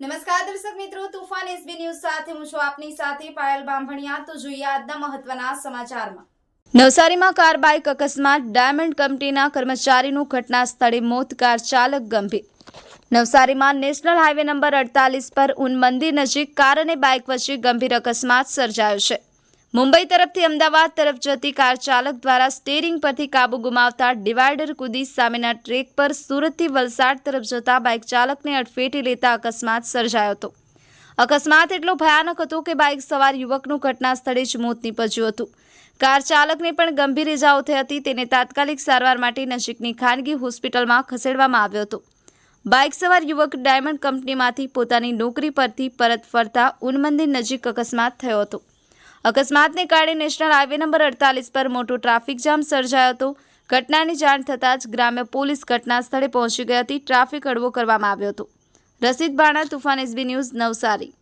નમસ્કાર દર્શક મિત્રો, તુફાન એસબી ન્યૂઝ સાથે હું છું આપની સાથે પાયલ બાંભણિયા. તો જોઈએ આજના મહત્વના સમાચારમાં. નવસારીમાં કાર બાઇક અકસ્માત, ડાયમંડ કંપનીના કર્મચારીનું ઘટના સ્થળે મોત, કાર ચાલક ગંભીર. નવસારીમાં નેશનલ હાઈવે નંબર અડતાલીસ પર ઉન મંદિર નજીક કાર અને બાઇક વચ્ચે ગંભીર અકસ્માત સર્જાયો છે. મુંબઈ તરફથી અમદાવાદ તરફ જતી કાર ચાલક દ્વારા સ્ટેરિંગ પરથી કાબુ ગુમાવતા ડિવાઈડર કુદી સામેના ટ્રેક પર સુરતથી વલસાડ તરફ જતા બાઇક ચાલકને અડફેટી લેતા અકસ્માત સર્જાયો હતો. અકસ્માત એટલો ભયાનક હતો કે બાઇક સવાર યુવકનું ઘટના સ્થળે જ મોત નીપજ્યું હતું. કાર ચાલકને પણ ગંભીર ઇજાઓ થઈ હતી તેને તાત્કાલિક સારવાર માટે નજીકની ખાનગી હોસ્પિટલમાં ખસેડવામાં આવ્યો હતો. બાઇક સવાર યુવક ડાયમંડ કંપનીમાંથી પોતાની નોકરી પરથી પરત ફરતા ઉનમંદિર નજીક અકસ્માત થયો હતો. અકસ્માતને કારણે નેશનલ હાઈવે નંબર અડતાલીસ પર મોટો ટ્રાફિક જામ સર્જાયો હતો. ઘટનાની જાણ થતાં જ ગ્રામ્ય પોલીસ ઘટના સ્થળે પહોંચી ગઈ હતી. ટ્રાફિક હળવો કરવામાં આવ્યો હતો. Rashid Bana Toofan SB news Navsari.